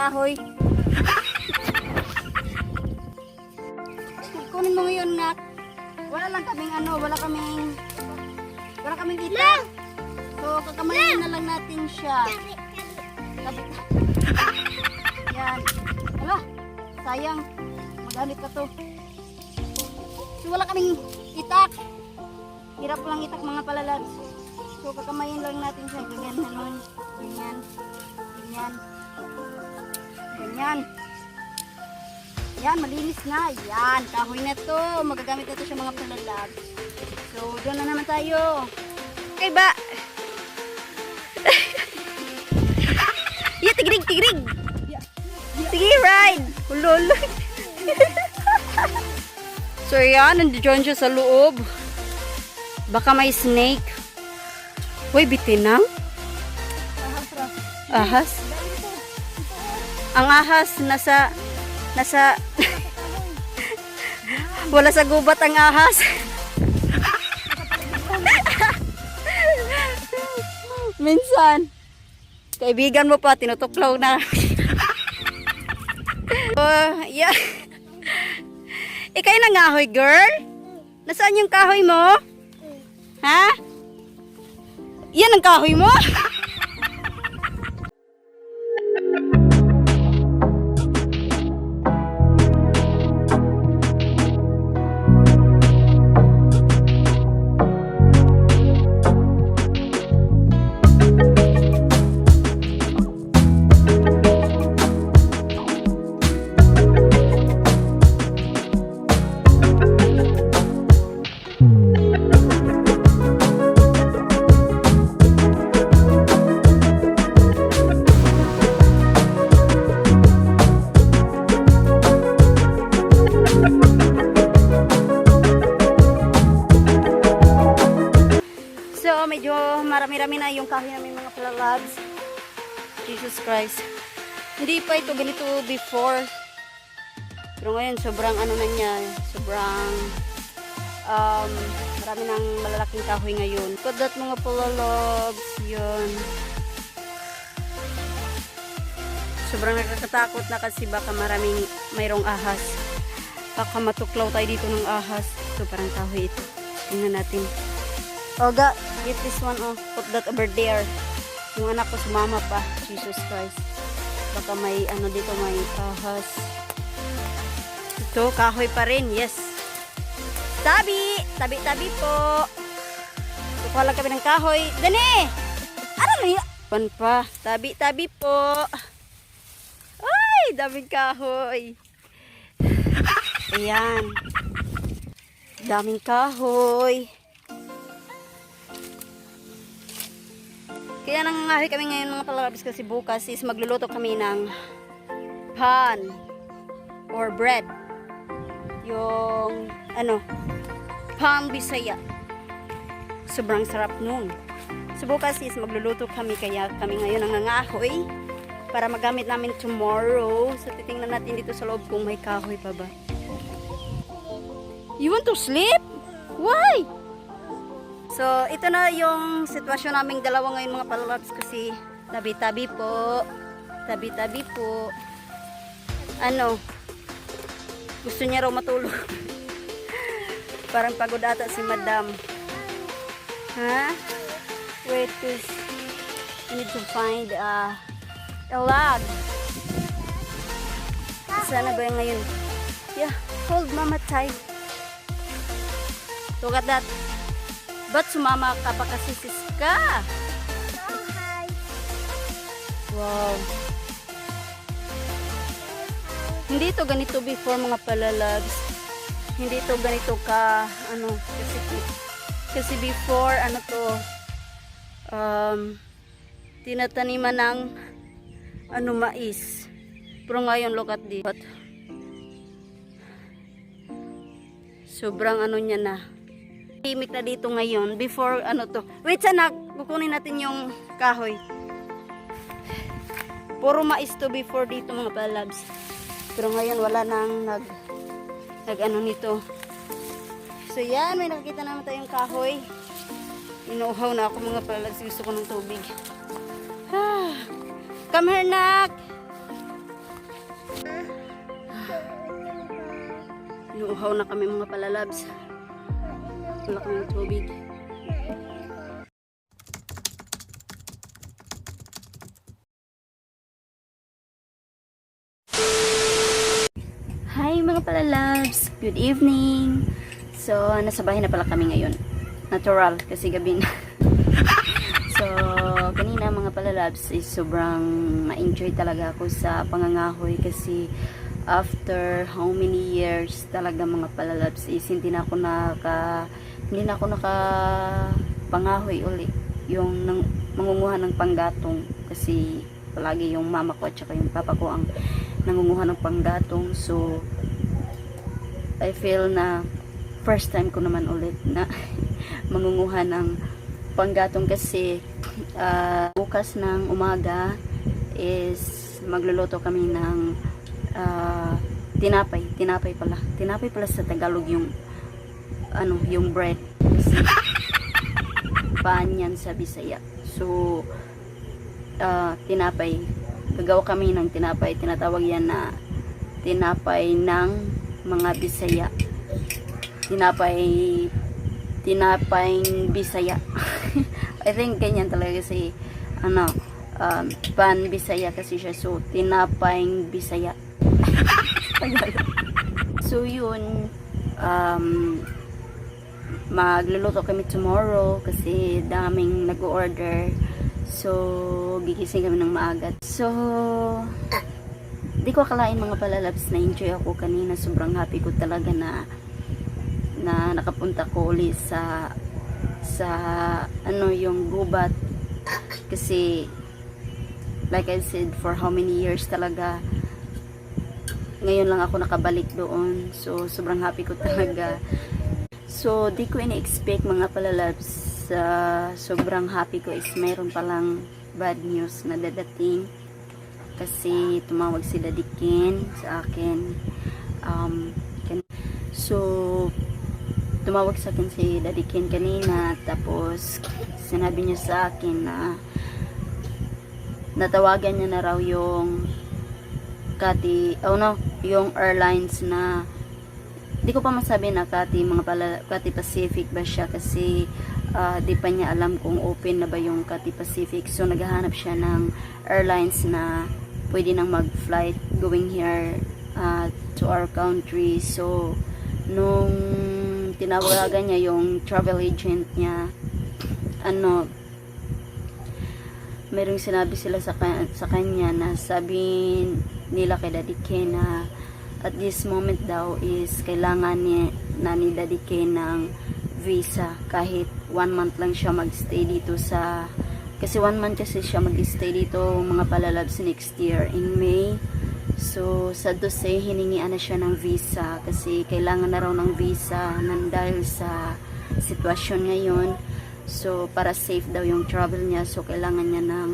kahoy. Kunin mo ngayon, nak. Wala lang kaming ano, wala kaming... Wala kaming kita. So, kakamayin na lang natin siya. Tabi. Yan. Wala. Sayang. Magamit na to. So, wala kaming itak. Hirap lang itak mga palalags. So, kakamayin lang natin siya. Ganyan, ganun. Ganyan. Ganyan. Ganyan. Yan, malinis na. Yan, kahoy na to. Magagamit na to sa mga palalags. So, doon na naman tayo. Kay ba? yeah, tigrig, tigrig. Sige, ride. Ulol. so, yan. Nandiyan siya sa loob. Baka may snake. Uy, bitinang. Ahas. Ang ahas nasa nasa wala sa gubat ang ahas. Minsan, kaibigan mo pa, tinutuklaw na. oh, yeah. Ikay na ngahoy, girl? Nasaan yung kahoy mo? Ha? Yan ang kahoy mo? Kahoy namin mga palalabs. Jesus Christ. Hindi pa ito ganito before. Pero ngayon, sobrang ano na niya. Sobrang um, marami ng malalaking kahoy ngayon. Kudat mga palalabs. Yun. Sobrang nakakatakot na kasi baka maraming mayroong ahas. Baka matuklaw tayo dito ng ahas. Ito parang kahoy ito. Tingnan natin. Oga, get this one oh. Put that over there. Yung anak ko sumama pa. Jesus Christ. Baka may ano dito, may ahas. Ito, kahoy pa rin. Yes. Tabi! Tabi-tabi po. Kukuha lang kami ng kahoy. Dani! Ano na? Pan pa. Tabi-tabi po. Ay, daming kahoy. Ayan. Daming kahoy. Kaya nangangahoy kami ngayon mga palabis kasi bukas is magluluto kami ng pan or bread. Yung ano, pan bisaya. Sobrang sarap nun. So bukas is magluluto kami kaya kami ngayon ang nangangahoy para magamit namin tomorrow. So titingnan natin dito sa loob kung may kahoy pa ba. You want to sleep? Why? So, ito na yung sitwasyon naming dalawa ngayon mga palabs kasi tabi-tabi po. Tabi-tabi po. Ano? Gusto niya raw matulog. Parang pagod ata si madam. Ha? Wait, cause I need to find uh, a log. Sana ba yung ngayon? Yeah, hold mama tight. Look at that. Ba't sumama ka pa kasi sis ka? Wow. Hindi to ganito before mga palalags. Hindi to ganito ka, ano, kasi, kasi before, ano to, um, tinataniman ng, ano, mais. Pero ngayon, look at this. Sobrang ano niya na. Timik na dito ngayon before ano to. Wait sanak, kukunin natin yung kahoy. Puro mais to before dito mga palabs. Pero ngayon wala nang nag nag ano nito. So yan, may nakikita naman tayong kahoy. Inuuhaw na ako mga palabs. Gusto ko ng tubig. Ah, come here, Nak! Ah. Inuuhaw na kami mga palalabs. Wala kaming tubig. Hi mga palalabs! Good evening! So, nasa bahay na pala kami ngayon. Natural, kasi gabi na. so, kanina mga palalabs is sobrang ma-enjoy talaga ako sa pangangahoy kasi after how many years talaga mga palalabs is hindi na ako naka hindi na ako naka pangahoy uli. Yung nang, mangunguha ng panggatong kasi palagi yung mama ko at saka yung papa ko ang nangunguha ng panggatong. So I feel na first time ko naman ulit na mangunguha ng panggatong kasi ah, bukas ng umaga is magluluto kami ng ah, tinapay. Tinapay pala. Tinapay pala sa Tagalog yung ano yung bread. Paan yan sa Bisaya. So ah, tinapay. Gagawa kami ng tinapay. Tinatawag yan na tinapay ng mga Bisaya. Tinapay tinapay Bisaya. I think ganyan talaga si ano um, pan Bisaya kasi siya. So tinapay Bisaya. So yun um, magluluto kami tomorrow kasi daming nag-order. So gigising kami ng maaga. So di ko akalain mga palalabs na enjoy ako kanina. Sobrang happy ko talaga na na nakapunta ko uli sa sa ano yung gubat. Kasi like I said for how many years talaga ngayon lang ako nakabalik doon. So sobrang happy ko talaga so di ko ini-expect mga palalabs sa sobrang happy ko is meron palang bad news na dadating. Kasi tumawag si Daddy Ken sa akin. Um, so tumawag sa akin si Daddy Ken kanina. Tapos sinabi niya sa akin na natawagan niya na raw yung Kati, oh no, yung airlines na di ko pa masabi na Kati, mga pala, Kati Pacific ba siya kasi ah, di pa niya alam kung open na ba yung Kati Pacific. So naghahanap siya ng airlines na pwede nang mag-flight going here ah, to our country. So nung tinawagan niya yung travel agent niya ano merong sinabi sila sa, sa kanya na sabi nila kay Daddy Ken na at this moment daw is kailangan ni, na Daddy Ken ng visa. Kahit one month lang siya magstay dito sa kasi one month kasi siya mag-stay dito mga palalabs next year in May. So sa say hiningian na siya ng visa kasi kailangan na raw ng visa nan dahil sa sitwasyon ngayon So, para safe daw yung travel niya. So, kailangan niya ng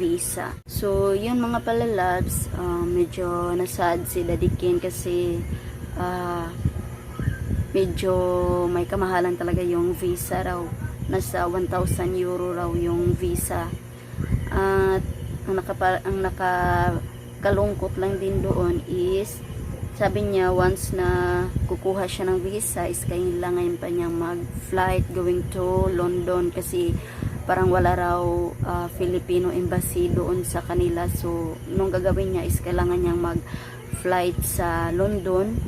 visa. So, yun mga palalabs. Uh, medyo nasad si Daddy Ken kasi ah, medyo may kamahalan talaga yung visa raw. Nasa 1,000 euro raw yung visa. At ang, nakapa, ang nakakalungkot lang din doon is sabi niya once na kukuha siya ng visa is kailangan pa niyang mag-flight going to London kasi parang wala raw ah, Filipino embassy doon sa kanila. So nung gagawin niya is kailangan niyang mag-flight sa London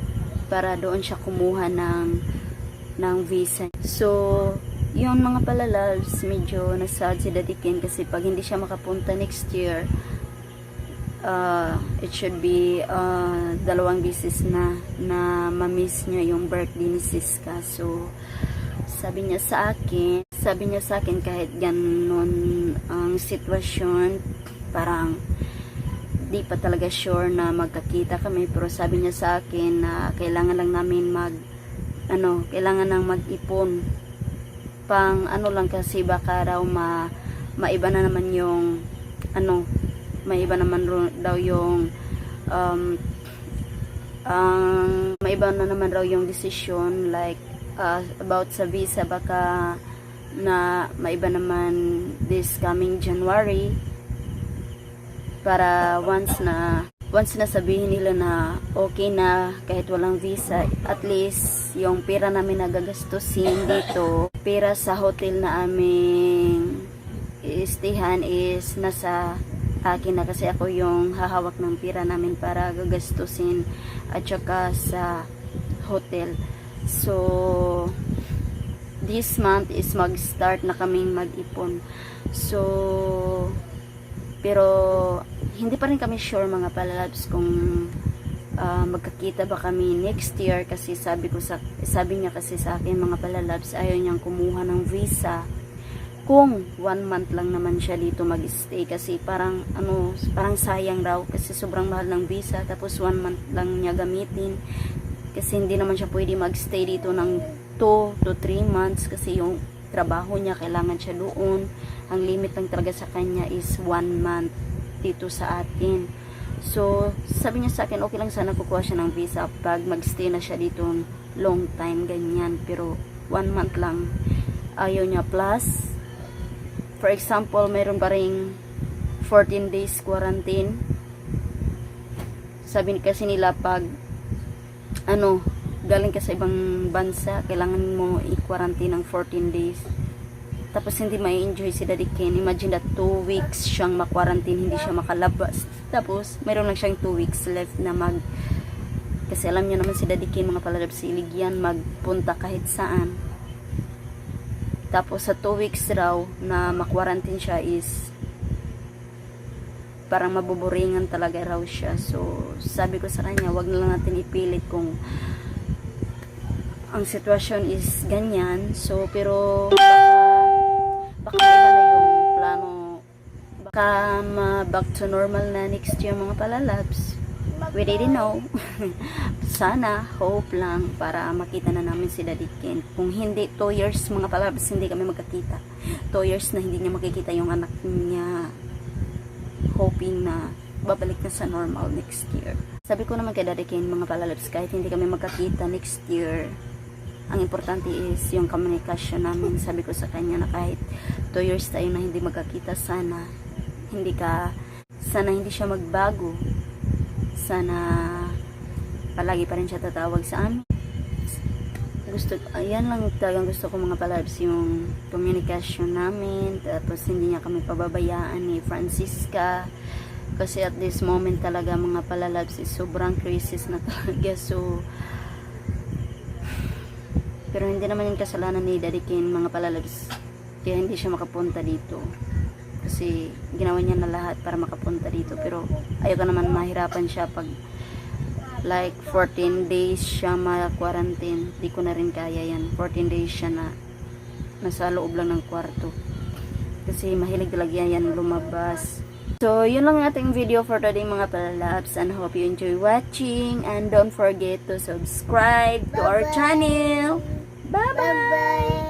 para doon siya kumuha ng ng visa. So yung mga palalabs medyo nasad si Daddy Ken kasi pag hindi siya makapunta next year uh, it should be uh, dalawang bisis na na ma-miss niya yung birthday ni Siska. So, sabi niya sa akin, sabi niya sa akin kahit ganun ang sitwasyon, parang di pa talaga sure na magkakita kami pero sabi niya sa akin na kailangan lang namin mag ano, kailangan nang mag-ipon pang ano lang kasi baka raw ma maiba na naman yung ano may iba naman daw yung um, ang may iba na naman raw yung decision like uh, about sa visa baka na maiba naman this coming January para once na once na sabihin nila na okay na kahit walang visa, at least yung pera namin nagagastusin dito, pera sa hotel na aming istihan is nasa akin na kasi ako yung hahawak ng pera namin para gagastusin at saka sa hotel. So, this month is mag-start na kaming mag-ipon. So, pero hindi pa rin kami sure mga palalabs kung ah, magkakita ba kami next year kasi sabi ko sa sabi niya kasi sa akin mga palalabs ayaw niyang kumuha ng visa kung one month lang naman siya dito mag-stay kasi parang ano parang sayang daw kasi sobrang mahal ng visa. Tapos one month lang niya gamitin kasi hindi naman siya pwede mag-stay dito ng 2 to 3 months kasi yung trabaho niya kailangan siya doon. Ang limit lang talaga sa kanya is 1 month dito sa atin. So sabi niya sa akin okay lang sana kukuha siya ng visa pag magstay na siya dito long time ganyan. Pero 1 month lang ayaw niya. Plus for example mayroon pa ring 14 days quarantine sabi kasi nila pag ano, galing ka sa ibang bansa, kailangan mo i-quarantine ng 14 days. Tapos hindi may enjoy si Daddy Ken. Imagine that 2 weeks siyang ma-quarantine, hindi siya makalabas. Tapos, mayroon lang siyang 2 weeks left na mag kasi alam niyo naman si Daddy Ken, mga palalab silig yan, magpunta kahit saan. Tapos sa 2 weeks raw na ma-quarantine siya is parang mabuburingan talaga raw siya. So, sabi ko sa kanya, wag na lang natin ipilit kung ang sitwasyon is ganyan. So, pero baka, baka iba na yung plano. Baka ma-back to normal na next year mga palalabs. We didn't know. Sana, hope lang para makita na namin si Daddy Ken. Kung hindi, 2 years mga palalabs, hindi kami magkakita. 2 years na hindi niya makikita yung anak niya hoping na babalik na sa normal next year. Sabi ko naman kay Daddy Kane, mga palalabs, kahit hindi kami magkakita next year, ang importante is yung communication namin. Sabi ko sa kanya na kahit 2 years tayo na hindi magkakita, sana hindi ka, sana hindi siya magbago. Sana palagi pa rin siya tatawag sa amin. Gusto, ayan lang talagang gusto ko mga palabs yung communication namin. Tapos hindi niya kami pababayaan ni Francisca. Kasi at this moment talaga mga palalabs is sobrang crisis na talaga. So, pero hindi naman yung kasalanan ni Daddy Ken mga palalabs. Kaya hindi siya makapunta dito. Kasi ginawa niya na lahat para makapunta dito. Pero ayoko naman mahirapan siya pag like 14 days siya ma-quarantine. Di ko na rin kaya yan. 14 days siya na nasa loob lang ng kwarto. Kasi mahilig talaga yan lumabas. So, yun lang ang ating video for today mga palalabs and hope you enjoy watching and don't forget to subscribe to our channel. Bye-bye! Bye-bye!